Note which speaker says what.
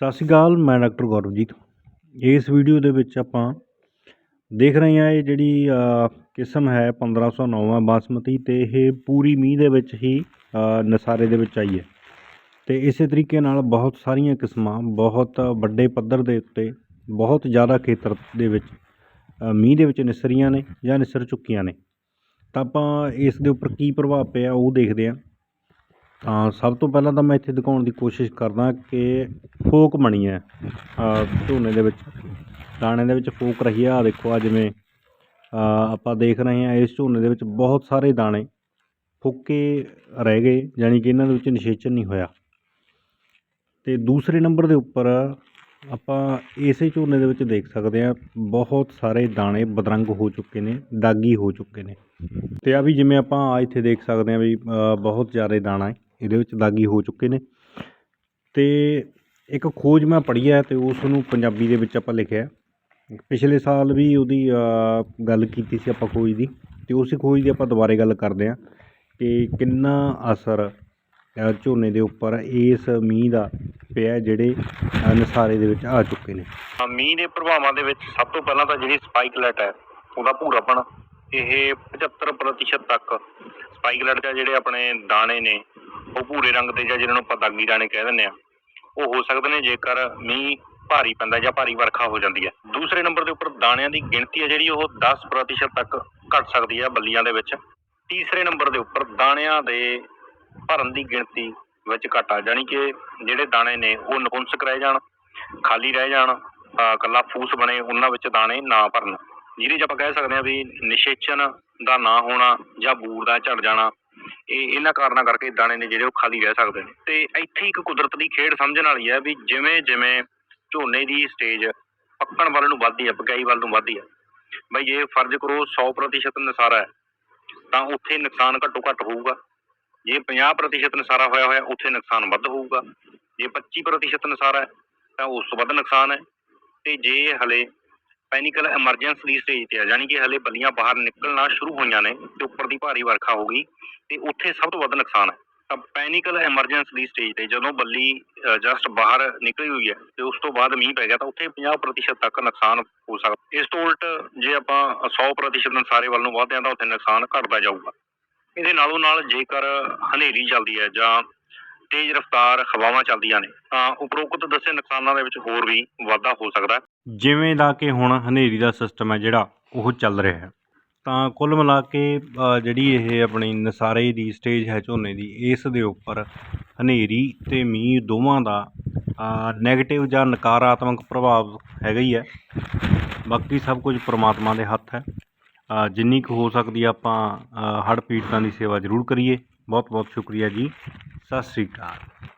Speaker 1: ਸਤਿ ਸ਼੍ਰੀ ਅਕਾਲ, ਮੈਂ ਡਾਕਟਰ ਗੌਰਵਜੀਤ। ਇਸ ਵੀਡੀਓ ਦੇ ਵਿੱਚ ਆਪਾਂ ਦੇਖ ਰਹੇ ਹਾਂ ਇਹ ਜਿਹੜੀ ਕਿਸਮ ਹੈ 1509 ਬਾਸਮਤੀ ਤੇ ਇਹ ਪੂਰੀ ਮੀਂਹ ਦੇ ਵਿੱਚ ਹੀ ਨਸਾਰੇ ਦੇ ਵਿੱਚ ਆਈ ਹੈ। ਤੇ ਇਸੇ ਤਰੀਕੇ ਨਾਲ ਬਹੁਤ ਸਾਰੀਆਂ ਕਿਸਮਾਂ, ਬਹੁਤ ਵੱਡੇ ਪੱਧਰ ਦੇ ਉੱਤੇ, ਬਹੁਤ ਜ਼ਿਆਦਾ ਖੇਤਰ ਦੇ ਵਿੱਚ ਮੀਂਹ ਦੇ ਵਿੱਚ ਨਿਸਰੀਆਂ ਨੇ ਜਾਂ ਨਿਸਰ ਚੁੱਕੀਆਂ ਨੇ। ਤਾਂ ਆਪਾਂ ਇਸ ਦੇ ਉੱਪਰ ਕੀ ਪ੍ਰਭਾਵ ਪਿਆ ਉਹ ਦੇਖਦੇ ਹਾਂ। ਤਾਂ ਸਭ ਤੋਂ ਪਹਿਲਾਂ ਤਾਂ ਮੈਂ ਇੱਥੇ ਦਿਖਾਉਣ ਦੀ ਕੋਸ਼ਿਸ਼ ਕਰਦਾ ਕਿ ਫੋਕ ਬਣੀ ਹੈ। ਝੋਨੇ ਦੇ ਵਿੱਚ, ਦਾਣੇ ਦੇ ਵਿੱਚ ਫੋਕ ਰਹੀ ਆ ਆਹ ਦੇਖੋ ਆ ਜਿਵੇਂ ਆਪਾਂ ਦੇਖ ਰਹੇ ਹਾਂ, ਇਸ ਝੋਨੇ ਦੇ ਵਿੱਚ ਬਹੁਤ ਸਾਰੇ ਦਾਣੇ ਫੁੱਕੇ ਰਹਿ ਗਏ ਯਾਨੀ ਕਿ ਇਹਨਾਂ ਦੇ ਵਿੱਚ ਨਿਸ਼ੇਚਨ ਨਹੀਂ ਹੋਇਆ। ਤੇ ਦੂਸਰੇ ਨੰਬਰ ਦੇ ਉੱਪਰ ਆਪਾਂ ਇਸੇ ਝੋਨੇ ਦੇ ਵਿੱਚ ਦੇਖ ਸਕਦੇ ਹਾਂ, ਬਹੁਤ ਸਾਰੇ ਦਾਣੇ ਬਦਰੰਗ ਹੋ ਚੁੱਕੇ ਨੇ, ਦਾਗੀ ਹੋ ਚੁੱਕੇ ਨੇ। ਤੇ ਆ ਵੀ ਜਿਵੇਂ ਆਪਾਂ ਇੱਥੇ ਦੇਖ ਸਕਦੇ ਹਾਂ ਵੀ ਬਹੁਤ ਜ਼ਿਆਦਾ ਦਾਣਾ ਹੈ। ਇਹਦੇ ਵਿੱਚ ਦਾਗੀ ਹੋ ਚੁੱਕੇ ਨੇ। ਤੇ ਇੱਕ ਖੋਜ ਮੈਂ ਪੜ੍ਹੀ ਹੈ ਤੇ ਉਸ ਨੂੰ ਪੰਜਾਬੀ ਦੇ ਵਿੱਚ ਆਪਾਂ ਲਿਖਿਆ ਪਿਛਲੇ ਸਾਲ ਵੀ ਉਹਦੀ ਗੱਲ ਕੀਤੀ ਸੀ ਆਪਾਂ ਖੋਜ ਦੀ। ਤੇ ਉਸੇ ਖੋਜ ਦੀ ਆਪਾਂ ਦੁਬਾਰੇ ਗੱਲ ਕਰਦੇ ਹਾਂ ਕਿ ਕਿੰਨਾ ਅਸਰ ਝੋਨੇ ਦੇ ਉੱਪਰ ਇਸ ਮੀਂਹ ਦਾ ਪਿਆ ਜਿਹੜੇ ਨਸਾਰੇ ਦੇ ਵਿੱਚ ਆ ਚੁੱਕੇ ਨੇ।
Speaker 2: ਹਾਂ, ਮੀਂਹ ਦੇ ਪ੍ਰਭਾਵਾਂ ਦੇ ਵਿੱਚ ਸਭ ਤੋਂ ਪਹਿਲਾਂ ਤਾਂ ਜਿਹੜੀ ਸਪਾਈਕਲੈਟ ਹੈ ਉਹਦਾ ਭੂਰਾਪਣ ਇਹ 75% ਤੱਕ ਸਪਾਈਕਲੈਟ ਦੇ ਜਿਹੜੇ ਆਪਣੇ ਦਾਣੇ ਨੇ ਉਹ ਭੂਰੇ ਰੰਗ ਦੇ ਜਾਂ ਜਿਹਨਾਂ ਨੂੰ ਆਪਾਂ ਦਾਗੀ ਦਾਣੇ ਕਹਿ ਦਿੰਦੇ ਆ ਉਹ ਹੋ ਸਕਦੇ ਨੇ ਜੇਕਰ ਮੀਂਹ ਭਾਰੀ ਪੈਂਦਾ ਜਾਂ ਭਾਰੀ ਵਰਖਾ ਹੋ ਜਾਂਦੀ ਹੈ। ਦੂਸਰੇ ਨੰਬਰ ਦੇ ਉੱਪਰ ਦਾਣਿਆਂ ਦੀ ਗਿਣਤੀ ਹੈ ਜਿਹੜੀ ਉਹ 10% ਤੱਕ ਘਟ ਸਕਦੀ ਹੈ ਬੱਲੀਆਂ ਦੇ ਵਿੱਚ। ਤੀਸਰੇ ਨੰਬਰ ਦੇ ਉੱਪਰ ਦਾਣਿਆਂ ਦੇ ਭਰਨ ਦੀ ਗਿਣਤੀ ਵਿੱਚ ਘਾਟਾ, ਜਾਣੀ ਕਿ ਜਿਹੜੇ ਦਾਣੇ ਨੇ ਉਹ ਨਪੁੰਸਕ ਰਹਿ ਜਾਣ, ਖਾਲੀ ਰਹਿ ਜਾਣ ਕੱਲਾ ਫੂਸ ਬਣੇ ਉਹਨਾਂ ਵਿੱਚ ਦਾਣੇ ਨਾ ਭਰਨ। ਜਿਹਦੇ 'ਚ ਆਪਾਂ ਕਹਿ ਸਕਦੇ ਹਾਂ ਵੀ ਨਿਸ਼ੇਚਨ ਦਾ ਨਾ ਹੋਣਾ ਜਾਂ ਬੂਰ ਦਾ ਝੜ ਜਾਣਾ ਇਹ ਇਹਨਾਂ ਕਾਰਨਾਂ ਕਰਕੇ ਦਾਣੇ ਨੇ ਜਿਹੜੇ ਉਹ ਖਾਲੀ ਰਹਿ ਸਕਦੇ ਨੇ। ਤੇ ਇੱਥੇ ਇੱਕ ਕੁਦਰਤ ਦੀ ਖੇਡ ਸਮਝਣ ਵਾਲੀ ਹੈ ਵੀ ਜਿਵੇਂ ਜਿਵੇਂ ਝੋਨੇ ਦੀ ਸਟੇਜ ਪੱਕਣ ਵੱਲ ਨੂੰ ਵੱਧਦੀ ਹੈ ਪਕਾਈ ਵੱਲ ਨੂੰ ਵੱਧਦੀ ਹੈ ਬਈ ਜੇ ਫਰਜ਼ ਕਰੋ 100% ਨਸਾਰਾ ਹੈ, ਤਾਂ ਉੱਥੇ ਨੁਕਸਾਨ ਘੱਟੋ ਘੱਟ ਹੋਊਗਾ। ਜੇ 50% ਨਸਾਰਾ ਹੋਇਆ ਹੋਇਆ, ਉੱਥੇ ਨੁਕਸਾਨ ਵੱਧ ਹੋਊਗਾ। ਜੇ 25% ਨਸਾਰਾ ਹੈ, ਤਾਂ ਉਸ ਤੋਂ ਵੱਧ ਨੁਕਸਾਨ ਹੈ। ਤੇ ਜੇ ਹਲੇ ਪੈਨਿਕਲ ਐਮਰਜੈਂਸੀ ਦੀ ਸਟੇਜ ਤੇ ਆ ਯਾਨੀ ਕਿ ਹਲੇ ਬੱਲੀਆਂ ਬਾਹਰ ਨਿਕਲਣਾ ਸ਼ੁਰੂ ਹੋਈਆਂ ਨੇ ਤੇ ਉੱਪਰ ਦੀ ਭਾਰੀ ਵਰਖਾ ਹੋ ਗਈ ਤੇ ਉੱਥੇ ਸਭ ਤੋਂ ਵੱਧ ਨੁਕਸਾਨ ਹੈ। ਤਾਂ ਪੈਨਿਕਲ ਐਮਰਜੈਂਸੀ ਦੀ ਸਟੇਜ ਤੇ ਜਦੋਂ ਬੱਲੀ ਜਸਟ ਬਾਹਰ ਨਿਕਲੀ ਹੋਈ ਹੈ ਤੇ ਉਸ ਤੋਂ ਬਾਅਦ ਮੀਂਹ ਪੈ ਗਿਆ ਤਾਂ ਉੱਥੇ 50% ਤੱਕ ਨੁਕਸਾਨ ਹੋ ਸਕਦਾ। ਇਸ ਤੋਂ ਉਲਟ ਜੇ ਆਪਾਂ 100% ਨਸਾਰੇ ਵੱਲ ਨੂੰ ਵਧਦੇ ਹਾਂ ਤਾਂ ਉੱਥੇ ਨੁਕਸਾਨ ਘਟਦਾ ਜਾਊਗਾ। ਇਹਦੇ ਨਾਲੋਂ ਨਾਲ ਜੇਕਰ ਹਨੇਰੀ ਚੱਲਦੀ ਹੈ ਜਾਂ ਤੇਜ਼ ਰਫ਼ਤਾਰ ਹਵਾਵਾਂ ਚੱਲਦੀਆਂ ਨੇ ਤਾਂ ਉਪਰੋਕਤ ਦੱਸੇ ਨੁਕਸਾਨਾਂ ਦੇ ਵਿੱਚ ਹੋਰ ਵੀ ਵਾਧਾ ਹੋ ਸਕਦਾ
Speaker 1: ਜਿਵੇਂ ਦਾ ਕਿ ਹੁਣ ਹਨੇਰੀ ਦਾ ਸਿਸਟਮ ਹੈ ਜਿਹੜਾ, ਉਹ ਚੱਲ ਰਿਹਾ ਤਾਂ ਕੁੱਲ ਮਿਲਾ ਕੇ ਜਿਹੜੀ ਇਹ ਆਪਣੀ ਨਸਾਰੇ ਦੀ ਸਟੇਜ ਹੈ, ਝੋਨੇ ਦੀ, ਇਸ ਦੇ ਉੱਪਰ ਹਨੇਰੀ ਅਤੇ ਮੀਂਹ ਦੋਵਾਂ ਦਾ ਨੈਗੇਟਿਵ ਜਾਂ ਨਕਾਰਾਤਮਕ ਪ੍ਰਭਾਵ ਹੈਗਾ ਹੀ ਹੈ। ਬਾਕੀ ਸਭ ਕੁਝ ਪਰਮਾਤਮਾ ਦੇ ਹੱਥ ਹੈ। ਜਿੰਨੀ ਕੁ ਹੋ ਸਕਦੀ ਹੈ ਆਪਾਂ ਹੜ੍ਹ ਪੀੜਤਾਂ ਦੀ ਸੇਵਾ ਜ਼ਰੂਰ ਕਰੀਏ। ਬਹੁਤ ਬਹੁਤ ਸ਼ੁਕਰੀਆ ਜੀ। ਸਤਿ ਸ੍ਰੀ ਅਕਾਲ।